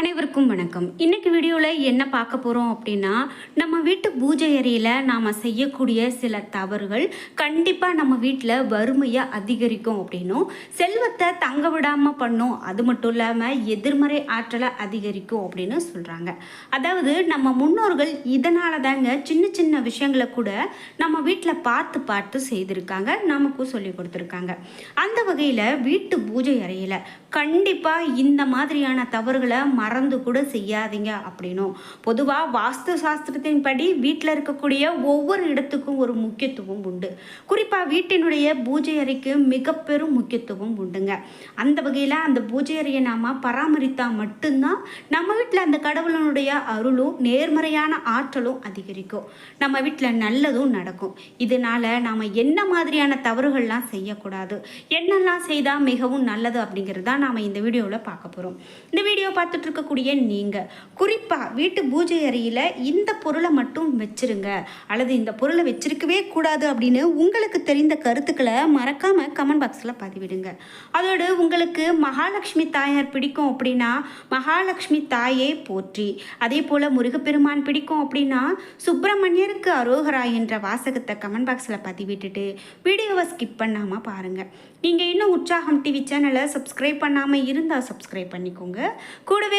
அனைவருக்கும் வணக்கம். இன்றைக்கு வீடியோவில் என்ன பார்க்க போகிறோம் அப்படின்னா நம்ம வீட்டு பூஜை அறையில் நாம் செய்யக்கூடிய சில தவறுகள் கண்டிப்பாக நம்ம வீட்டில் வறுமையை அதிகரிக்கும் அப்படின்னும் செல்வத்தை தங்க விடாமல் பண்ணும் அது மட்டும் இல்லாமல் எதிர்மறை ஆற்றலை அதிகரிக்கும் அப்படின்னு சொல்கிறாங்க அதாவது நம்ம முன்னோர்கள் இதனால தாங்க சின்ன சின்ன விஷயங்களை கூட நம்ம வீட்டில் பார்த்து பார்த்து செய்திருக்காங்க நமக்கும் சொல்லி கொடுத்துருக்காங்க. அந்த வகையில் வீட்டு பூஜை அறையில் கண்டிப்பாக இந்த மாதிரியான தவறுகளை மறந்து கூட செய்யாதீங்க அப்படின்னும். பொதுவாக வாஸ்து சாஸ்திரத்தின் படி வீட்டில் இருக்கக்கூடிய ஒவ்வொரு இடத்துக்கும் ஒரு முக்கியத்துவம் உண்டு. குறிப்பாக வீட்டினுடைய பூஜை அறைக்கு மிக பெரும் முக்கியத்துவம் உண்டுங்க. அந்த வகையில் அந்த பூஜை அறையை நாம் பராமரித்தால் மட்டும்தான் நம்ம வீட்டில் அந்த கடவுளனுடைய அருளும் நேர்மறையான ஆற்றலும் அதிகரிக்கும். நம்ம வீட்டில் நல்லதும் நடக்கும். இதனால நாம் என்ன மாதிரியான தவறுகள்லாம் செய்யக்கூடாது என்னெல்லாம் செய்தால் மிகவும் நல்லது அப்படிங்கிறது தான் நாம் இந்த வீடியோவில் பார்க்க போகிறோம் இந்த வீடியோ பார்த்துட்ருக்க இருக்கக்கூடிய நீங்கள் குறிப்பாக வீட்டு பூஜை அறையில் இந்த பொருளை மட்டும் வச்சிருங்க. அல்லது இந்த பொருளை வச்சிருக்கவே கூடாது அப்படின்னு உங்களுக்கு தெரிந்த கருத்துக்களை மறக்காமல் கமெண்ட் பாக்ஸில் பதிவிடுங்க. அதோடு உங்களுக்கு மகாலட்சுமி தாயார் பிடிக்கும் அப்படின்னா மகாலட்சுமி தாயே போற்றி. அதே போல் முருகப்பெருமான் பிடிக்கும் அப்படின்னா சுப்பிரமணியருக்கு அரோகரா என்ற வாசகத்தை கமெண்ட் பாக்ஸில் பதிவிட்டுட்டு வீடியோவை ஸ்கிப் பண்ணாமல் பாருங்கள் நீங்கள் இன்னும் உற்சாகம் டிவி சேனலை சப்ஸ்கிரைப் பண்ணாமல் இருந்தால் சப்ஸ்கிரைப் பண்ணிக்கோங்க. கூடவே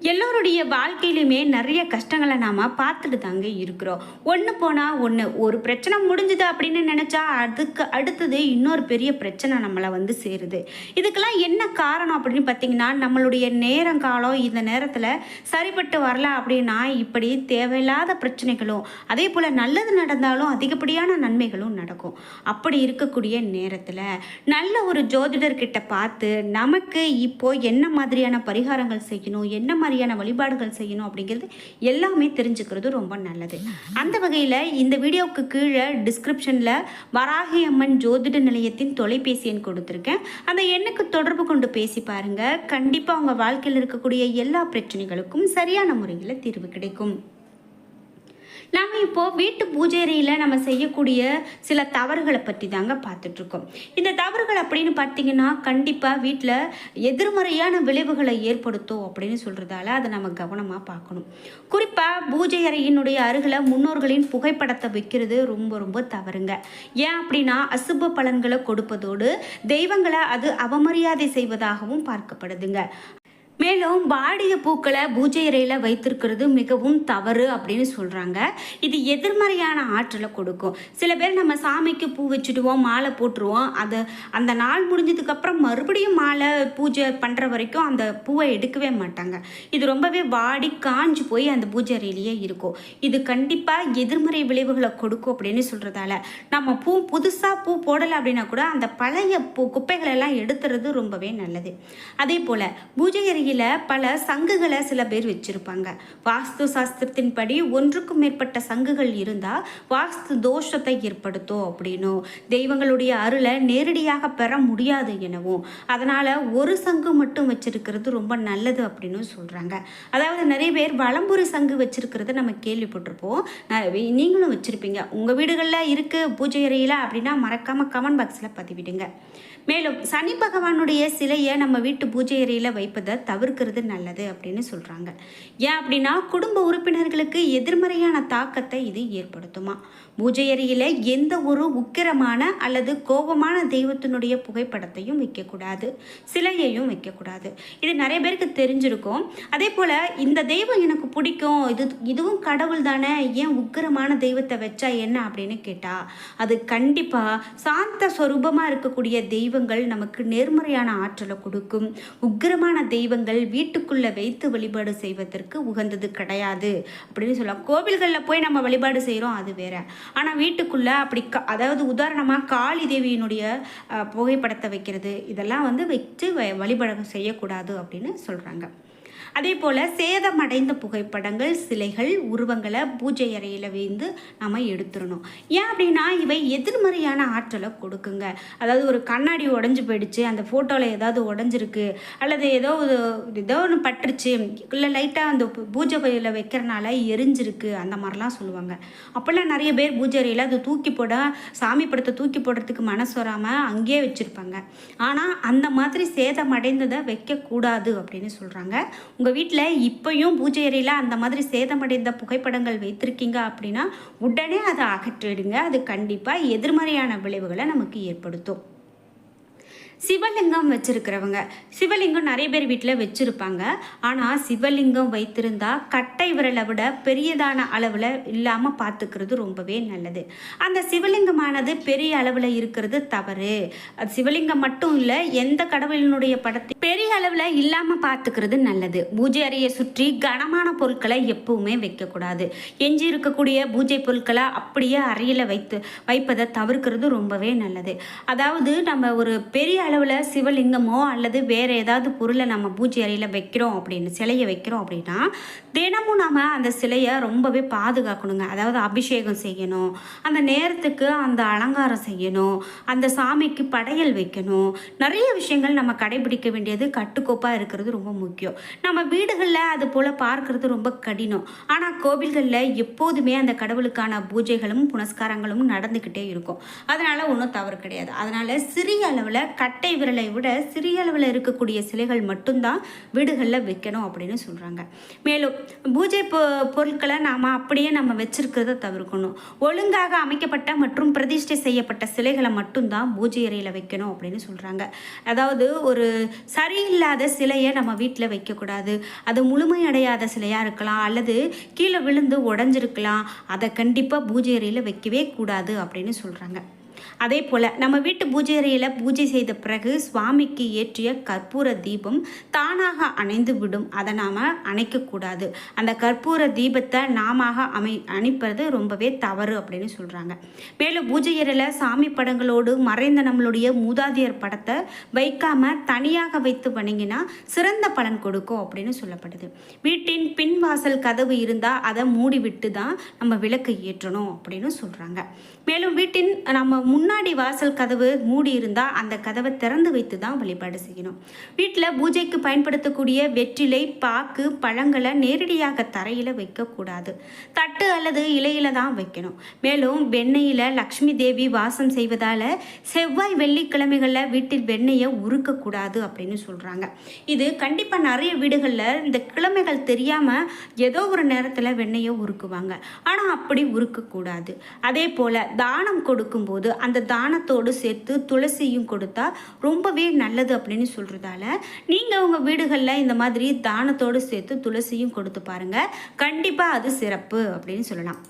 எல்லோருடைய வாழ்க்கையிலுமே நிறைய கஷ்டங்களை நாம் பார்த்துட்டு தாங்க இருக்கிறோம். ஒன்று போனால் ஒன்று ஒரு பிரச்சனை முடிஞ்சுது அப்படின்னு நினச்சா அதுக்கு அடுத்தது இன்னொரு பெரிய பிரச்சனை நம்மளை வந்து சேருது. இதுக்கெல்லாம் என்ன காரணம் அப்படின்னு பார்த்தீங்கன்னா நம்மளுடைய நேரங்காலம் இந்த நேரத்தில் சரிப்பட்டு வரல அப்படின்னா இப்படி தேவையில்லாத பிரச்சனைகளும் அதே போல் நல்லது நடந்தாலும் அதிகப்படியான நன்மைகளும் நடக்கும். அப்படி இருக்கக்கூடிய நேரத்தில் நல்ல ஒரு ஜோதிடர்கிட்ட பார்த்து நமக்கு இப்போது என்ன மாதிரியான பரிகாரங்கள் செய்யணும் என்ன மாதிரியான வழிபாடுகள் செய்யணும் அப்படிங்கிறது எல்லாமே தெரிஞ்சுக்கிறது ரொம்ப நல்லது. அந்த வகையில் இந்த வீடியோவுக்கு கீழே டிஸ்கிரிப்ஷனில் வராகி அம்மன் ஜோதிட நிலையத்தின் தொலைபேசி எண் கொடுத்துருக்கேன். அந்த எண்ணுக்கு தொடர்பு கொண்டு பேசி பாருங்கள் கண்டிப்பாக உங்கள் வாழ்க்கையில் இருக்கக்கூடிய எல்லா பிரச்சனைகளுக்கும் சரியான முறையில் தீர்வு கிடைக்கும். நாம் இப்போது வீட்டு பூஜை அறையில் நம்ம செய்யக்கூடிய சில தவறுகளை பற்றி தாங்க பார்த்துட்ருக்கோம். இந்த தவறுகள் அப்படின்னு பார்த்தீங்கன்னா கண்டிப்பாக வீட்டில் எதிர்மறையான விளைவுகளை ஏற்படுத்தும் அப்படின்னு சொல்கிறதால அதை நம்ம கவனமாக பார்க்கணும். குறிப்பாக பூஜை அறையினுடைய அருகில் முன்னோர்களின் புகைப்படத்தை வைக்கிறது ரொம்ப ரொம்ப தவறுங்க. ஏன் அப்படின்னா அசுப பலன்களை கொடுப்பதோடு தெய்வங்களை அது அவமரியாதை செய்வதாகவும் பார்க்கப்படுதுங்க. மேலும் வாடிய பூக்களை பூஜை அறையில் வைத்திருக்கிறது மிகவும் தவறு அப்படின்னு சொல்கிறாங்க இது எதிர்மறையான ஆற்றலை கொடுக்கும். சில பேர் நம்ம சாமிக்கு பூ வச்சுடுவோம் மாலை போட்டுருவோம். அது அந்த நாள் முடிஞ்சதுக்கப்புறம் மறுபடியும் மாலை பூஜை பண்ணுற வரைக்கும் அந்த பூவை எடுக்கவே மாட்டாங்க. இது ரொம்பவே வாடி காஞ்சு போய் அந்த பூஜை அறையிலேயே இருக்கும். இது கண்டிப்பாக எதிர்மறை விளைவுகளை கொடுக்கும் அப்படின்னு சொல்கிறதால நம்ம பூ புதுசாக பூ போடலை அப்படின்னா கூட அந்த பழைய பூ குப்பைகளெல்லாம் எடுத்துறது ரொம்பவே நல்லது. அதே போல் பூஜை அறை அறையில் பல சங்குகளை சில பேர் வச்சுருப்பாங்க. வாஸ்து சாஸ்திரத்தின்படி ஒன்றுக்கும் மேற்பட்ட சங்குகள் இருந்தால் வாஸ்து தோஷத்தை ஏற்படுத்தும் அப்படின்னும். தெய்வங்களுடைய அருளை நேரடியாக பெற முடியாது எனவும். அதனால் ஒரு சங்கு மட்டும் வச்சிருக்கிறது ரொம்ப நல்லது அப்படின்னு சொல்கிறாங்க அதாவது நிறைய பேர் வலம்புரி சங்கு வச்சிருக்கிறத நம்ம கேள்விப்பட்டிருப்போம். நீங்களும் வச்சுருப்பீங்க. உங்கள் வீடுகளில் இருக்குது பூஜை அறையில் அப்படின்னா மறக்காமல் கமெண்ட் பாக்ஸில் பதிவிடுங்க. மேலும் சனி பகவானுடைய சிலையை நம்ம வீட்டு பூஜை அறையில் வைப்பதை தவிர்க்கிறது நல்லது அப்படின்னு சொல்கிறாங்க ஏன் அப்படின்னா குடும்ப உறுப்பினர்களுக்கு எதிர்மறையான தாக்கத்தை இது ஏற்படுத்துமா? பூஜை எந்த ஒரு உக்கிரமான அல்லது கோபமான தெய்வத்தினுடைய புகைப்படத்தையும் வைக்கக்கூடாது சிலையையும் வைக்கக்கூடாது. இது நிறைய பேருக்கு தெரிஞ்சிருக்கும். அதே போல் இந்த தெய்வம் எனக்கு பிடிக்கும் இது இதுவும் கடவுள் தானே ஏன் உக்கிரமான தெய்வத்தை வச்சா என்ன அப்படின்னு கேட்டால் அது கண்டிப்பாக சாந்த ஸ்வரூபமாக இருக்கக்கூடிய தெய்வங்கள் நமக்கு நேர்மறையான ஆற்றலை கொடுக்கும். உக்கிரமான தெய்வங்கள் வீட்டுக்குள்ளே வைத்து வழிபாடு செய்வதற்கு உகந்தது கிடையாது அப்படின்னு சொல்லலாம். கோவில்களில் போய் நம்ம வழிபாடு செய்கிறோம் அது வேற. ஆனால் வீட்டுக்குள்ளே அப்படி க அதாவது உதாரணமாக காளி தேவியினுடைய புகைப்படத்தை வைக்கிறது இதெல்லாம் வந்து வச்சு வ- வழிபாடு செய்யக்கூடாது அப்படின்னு சொல்கிறாங்க அதே போல் சேதமடைந்த புகைப்படங்கள் சிலைகள் உருவங்களை பூஜை அறையில் வைந்து நம்ம எடுத்துடணும். ஏன் அப்படின்னா இவை எதிர்மறையான ஆற்றலை கொடுக்குங்க. அதாவது ஒரு கண்ணாடி உடஞ்சி போயிடுச்சு அந்த ஃபோட்டோவில் ஏதாவது உடஞ்சிருக்கு அல்லது ஏதோ ஒரு ஏதோ ஒன்று பட்டுருச்சு இல்லை லைட்டாக அந்த பூஜை பையில் வைக்கிறனால எரிஞ்சிருக்கு அந்த மாதிரிலாம் சொல்லுவாங்க. அப்போல்லாம் நிறைய பேர் பூஜை அறையில் அது தூக்கி போட சாமி படத்தை தூக்கி போடுறதுக்கு மனசு வராமல் அங்கேயே வச்சுருப்பாங்க. ஆனால் அந்த மாதிரி சேதமடைந்ததை வைக்கக்கூடாது அப்படின்னு சொல்கிறாங்க உங்கள் வீட்டில் இப்போயும் பூஜை அறையில் அந்த மாதிரி சேதமடைந்த புகைப்படங்கள் வைத்திருக்கீங்க அப்படின்னா உடனே அதை அகற்றிடுங்க. அது கண்டிப்பாக எதிர்மறையான விளைவுகளை நமக்கு ஏற்படுத்தும். சிவலிங்கம் வச்சுருக்கிறவங்க. சிவலிங்கம் நிறைய பேர் வீட்டில் வச்சுருப்பாங்க. ஆனால் சிவலிங்கம் வைத்திருந்தா கட்டை விரலை விட பெரியதான அளவில் இல்லாமல் பார்த்துக்கிறது ரொம்பவே நல்லது. அந்த சிவலிங்கமானது பெரிய அளவில் இருக்கிறது தவறு. அது சிவலிங்கம் மட்டும் இல்லை எந்த கடவுளினுடைய படத்தை பெரிய அளவில் இல்லாமல் பார்த்துக்கிறது நல்லது. பூஜை அறையை சுற்றி கனமான பொருட்களை எப்பவுமே வைக்கக்கூடாது. எஞ்சி இருக்கக்கூடிய பூஜை பொருட்களை அப்படியே அறையில் வைத்து வைப்பதை தவிர்க்கிறது ரொம்பவே நல்லது. அதாவது நம்ம ஒரு பெரிய அளவில் சிவலிங்கமோ அல்லது வேறு ஏதாவது பொருளை நம்ம பூஜை அறையில் வைக்கிறோம் அப்படின்னு சிலையை வைக்கிறோம் அப்படின்னா தினமும் நம்ம அந்த சிலையை ரொம்பவே பாதுகாக்கணுங்க. அதாவது அபிஷேகம் செய்யணும் அந்த நேரத்துக்கு அந்த அலங்காரம் செய்யணும் அந்த சாமிக்கு படையல் வைக்கணும். நிறைய விஷயங்கள் நம்ம கடைபிடிக்க வேண்டியது கட்டுக்கோப்பாக இருக்கிறது ரொம்ப முக்கியம். நம்ம வீடுகளில் அது போல் பார்க்கறது ரொம்ப கடினம். ஆனால் கோவில்களில் எப்போதுமே அந்த கடவுளுக்கான பூஜைகளும் புனஸ்காரங்களும் நடந்துக்கிட்டே இருக்கும். அதனால் ஒன்றும் தவறு கிடையாது. அதனால் சிறிய அளவில் கட் கட்டை விரலை விட சிறிய அளவில் இருக்கக்கூடிய சிலைகள் மட்டும்தான் வீடுகளில் வைக்கணும் அப்படின்னு சொல்கிறாங்க மேலும் பூஜை பொ பொருட்களை நாம் அப்படியே நம்ம வச்சிருக்கிறத தவிர்க்கணும். ஒழுங்காக அமைக்கப்பட்ட மற்றும் பிரதிஷ்டை செய்யப்பட்ட சிலைகளை மட்டும்தான் பூஜை அறையில் வைக்கணும் அப்படின்னு சொல்கிறாங்க அதாவது ஒரு சரியில்லாத சிலையை நம்ம வீட்டில் வைக்கக்கூடாது. அது முழுமையடையாத சிலையாக இருக்கலாம் அல்லது கீழே விழுந்து உடஞ்சிருக்கலாம். அதை கண்டிப்பாக பூஜை அறையில் வைக்கவே கூடாது அப்படின்னு சொல்கிறாங்க அதே போல் நம்ம வீட்டு பூஜை அறையில் பூஜை செய்த பிறகு சுவாமிக்கு ஏற்றிய கற்பூர தீபம் தானாக அணைந்து விடும். அதை நாம் அணைக்கக்கூடாது அந்த கற்பூர தீபத்தை நாம அமை அணைப்பது ரொம்பவே தவறு அப்படின்னு சொல்கிறாங்க மேலும் பூஜை அறையில் சாமி படங்களோடு மறைந்த நம்மளுடைய மூதாதையர் படத்தை வைக்காம தனியாக வைத்து வணங்கினா சிறந்த பலன் கொடுக்கும் அப்படின்னு சொல்லப்படுது. வீட்டின் பின்வாசல் கதவு இருந்தால் அதை மூடி விட்டு தான் நம்ம விளக்கு ஏற்றணும் அப்படின்னு சொல்கிறாங்க மேலும் வீட்டின் நம்ம முன் முன்னாடி வாசல் கதவு மூடி இருந்தால் அந்த கதவை திறந்து வைத்து தான் வழிபாடு செய்யணும். வீட்டில் பூஜைக்கு பயன்படுத்தக்கூடிய வெற்றிலை பாக்கு பழங்களை நேரடியாக தரையில் வைக்கக்கூடாது. தட்டு அல்லது இலையில தான் வைக்கணும். மேலும் வெண்ணெயில் லக்ஷ்மி தேவி வாசம் செய்வதால் செவ்வாய் வெள்ளிக்கிழமைகளில் வீட்டில் வெண்ணெயை உருக்கக்கூடாது அப்படின்னு சொல்கிறாங்க இது கண்டிப்பாக நிறைய வீடுகளில் இந்த கிழமைகள் தெரியாமல் ஏதோ ஒரு நேரத்தில் வெண்ணெயை உருக்குவாங்க. ஆனால் அப்படி உருக்கக்கூடாது. அதே போல் தானம் கொடுக்கும்போது அந்த அந்த தானத்தோடு சேர்த்து துளசியும் கொடுத்தா ரொம்பவே நல்லது அப்படின்னு சொல்கிறதால நீங்கள் உங்கள் வீடுகளில் இந்த மாதிரி தானத்தோடு சேர்த்து துளசியும் கொடுத்து பாருங்கள் கண்டிப்பாக அது சிறப்பு அப்படின்னு சொல்லலாம்.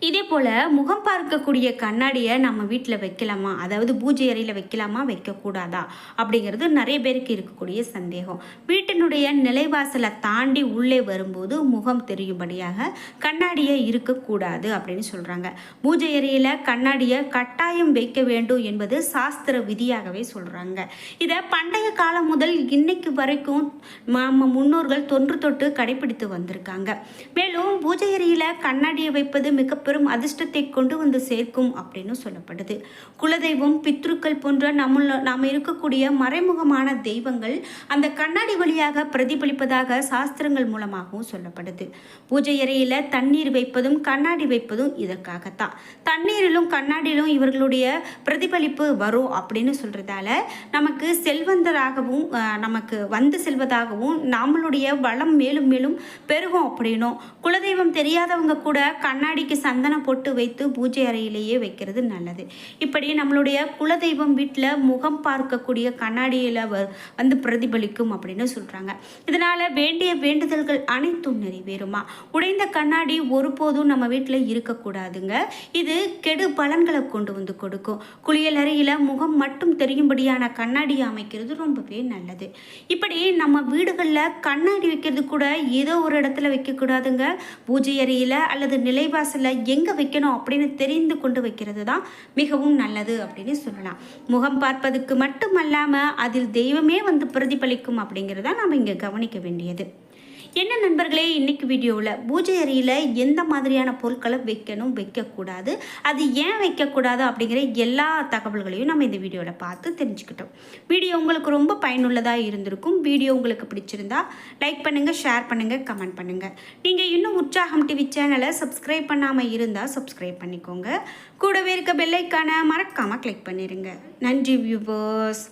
இதே போல் முகம் பார்க்கக்கூடிய கண்ணாடியை நம்ம வீட்டில் வைக்கலாமா? அதாவது பூஜை அறையில் வைக்கலாமா? வைக்கக்கூடாதா? அப்படிங்கிறது நிறைய பேருக்கு இருக்கக்கூடிய சந்தேகம். வீட்டினுடைய நிலைவாசலை தாண்டி உள்ளே வரும்போது முகம் தெரியும்படியாக கண்ணாடியை இருக்கக்கூடாது அப்படின்னு சொல்கிறாங்க பூஜை அறையில் கண்ணாடியை கட்டாயம் வைக்க வேண்டும் என்பது சாஸ்திர விதியாகவே சொல்கிறாங்க இதை பண்டைய காலம் முதல் இன்னைக்கு வரைக்கும் நம்ம முன்னோர்கள் தொன்று தொட்டு கடைபிடித்து வந்திருக்காங்க. மேலும் பூஜை அறையில் கண்ணாடியை வைப்பது மிக பெரும் அதிர்ஷ்டத்தை கொண்டு வந்து சேர்க்கும் அப்படின்னு சொல்லப்படுது. குலதெய்வம் பித்ருக்கள் போன்ற நம்மள நாம் இருக்கக்கூடிய மறைமுகமான தெய்வங்கள் அந்த கண்ணாடி வழியாக பிரதிபலிப்பதாக சாஸ்திரங்கள் மூலமாகவும் சொல்லப்படுது. பூஜை அறையில் தண்ணீர் வைப்பதும் கண்ணாடி வைப்பதும் இதற்காகத்தான். தண்ணீரிலும் கண்ணாடியிலும் இவர்களுடைய பிரதிபலிப்பு வரும் அப்படின்னு சொல்கிறதால நமக்கு செல்வந்தராகவும் நமக்கு வந்து செல்வதாகவும் நம்மளுடைய வளம் மேலும் மேலும் பெருகும் அப்படின்னும். குலதெய்வம் தெரியாதவங்க கூட கண்ணாடிக்கு சந்தனம் போட்டு வைத்து பூஜை அறையிலேயே வைக்கிறது நல்லது. இப்படி நம்மளுடைய குலதெய்வம் வீட்டில் முகம் பார்க்கக்கூடிய கண்ணாடியில் வ- வந்து பிரதிபலிக்கும் அப்படின்னு சொல்கிறாங்க இதனால் வேண்டிய வேண்டுதல்கள் அனைத்தும் நிறைவேறுமா? உடைந்த கண்ணாடி ஒருபோதும் நம்ம வீட்டில் இருக்கக்கூடாதுங்க. இது கெடு பலன்களை கொண்டு வந்து கொடுக்கும். குளியல் அறையில் முகம் மட்டும் தெரியும்படியான கண்ணாடி அமைக்கிறது ரொம்பவே நல்லது. இப்படி நம்ம வீடுகளில் கண்ணாடி வைக்கிறது கூட ஏதோ ஒரு இடத்துல வைக்கக்கூடாதுங்க. பூஜை அறையில் அல்லது நிலைவாசலில் அதில் எங்கே வைக்கணும் அப்படின்னு தெரிந்து கொண்டு வைக்கிறது தான் மிகவும் நல்லது அப்படின்னு சொல்லலாம். முகம் பார்ப்பதுக்கு மட்டுமல்லாமல் அதில் தெய்வமே வந்து பிரதிபலிக்கும் அப்படிங்கிறத நாம் இங்கே கவனிக்க வேண்டியது. என்ன நண்பர்களே இன்றைக்கி வீடியோவில் பூஜை அறையில் எந்த மாதிரியான பொருட்களை வைக்கணும் வைக்கக்கூடாது அது ஏன் வைக்கக்கூடாது அப்படிங்கிற எல்லா தகவல்களையும் நம்ம இந்த வீடியோவில் பார்த்து தெரிஞ்சுக்கிட்டோம். வீடியோ உங்களுக்கு ரொம்ப பயனுள்ளதாக இருந்திருக்கும். வீடியோ உங்களுக்கு பிடிச்சிருந்தா லைக் பண்ணுங்கள் ஷேர் பண்ணுங்கள் கமெண்ட் பண்ணுங்கள் நீங்கள் இன்னும் உற்சாகம் டிவி சேனலை சப்ஸ்கிரைப் பண்ணாமல் இருந்தால் சப்ஸ்கிரைப் பண்ணிக்கோங்க. கூடவே இருக்க பெல்லைக்கான மறக்காமல் கிளிக் பண்ணிடுங்க நன்றி வியூவர்ஸ்